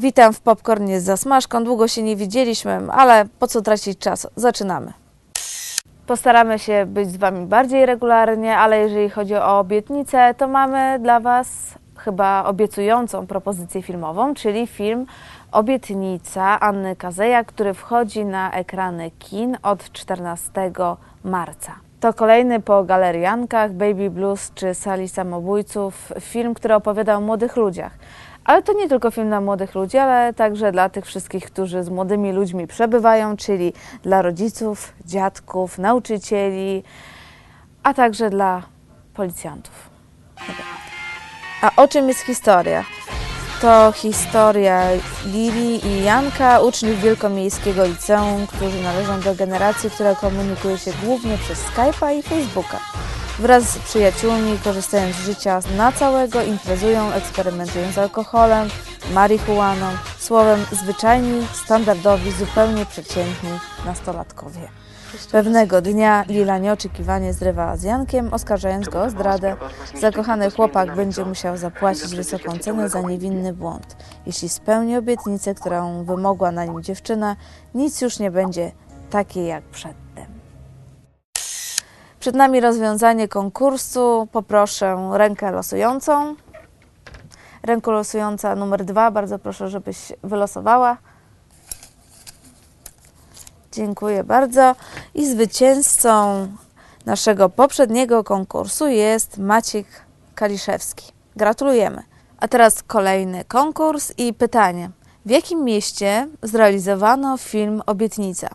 Witam w Popcornie z Zasmażką. Długo się nie widzieliśmy, ale po co tracić czas? Zaczynamy. Postaramy się być z Wami bardziej regularnie, ale jeżeli chodzi o obietnicę, to mamy dla Was chyba obiecującą propozycję filmową, czyli film Obietnica Anny Kazeja, który wchodzi na ekrany kin od 14 marca. To kolejny po galeriankach, Baby Blues czy Sali Samobójców film, który opowiada o młodych ludziach. Ale to nie tylko film dla młodych ludzi, ale także dla tych wszystkich, którzy z młodymi ludźmi przebywają, czyli dla rodziców, dziadków, nauczycieli, a także dla policjantów. A o czym jest historia? To historia Lili i Janka, uczniów Wielkomiejskiego Liceum, którzy należą do generacji, która komunikuje się głównie przez Skype'a i Facebooka. Wraz z przyjaciółmi, korzystając z życia na całego, imprezują, eksperymentują z alkoholem, marihuaną, słowem zwyczajni, standardowi, zupełnie przeciętni nastolatkowie. Pewnego dnia Lila nieoczekiwanie zrywa z Jankiem, oskarżając go o zdradę. Zakochany chłopak będzie musiał zapłacić wysoką cenę za niewinny błąd. Jeśli spełni obietnicę, którą wymogła na nim dziewczyna, nic już nie będzie takie jak przedtem. Przed nami rozwiązanie konkursu. Poproszę rękę losującą. Ręko losująca numer dwa, bardzo proszę, żebyś wylosowała. Dziękuję bardzo. I zwycięzcą naszego poprzedniego konkursu jest Maciek Kaliszewski. Gratulujemy. A teraz kolejny konkurs i pytanie. W jakim mieście zrealizowano film Obietnica?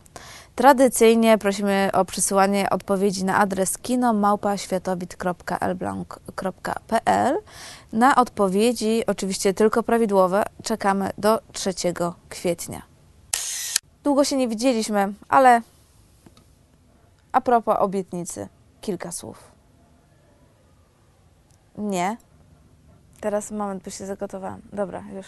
Tradycyjnie prosimy o przysyłanie odpowiedzi na adres kinomałpaświatowit.elblanc.pl. Na odpowiedzi, oczywiście tylko prawidłowe, czekamy do 3 kwietnia. Długo się nie widzieliśmy, ale a propos obietnicy, kilka słów. Nie. Teraz moment, bo się zagotowałam. Dobra, już.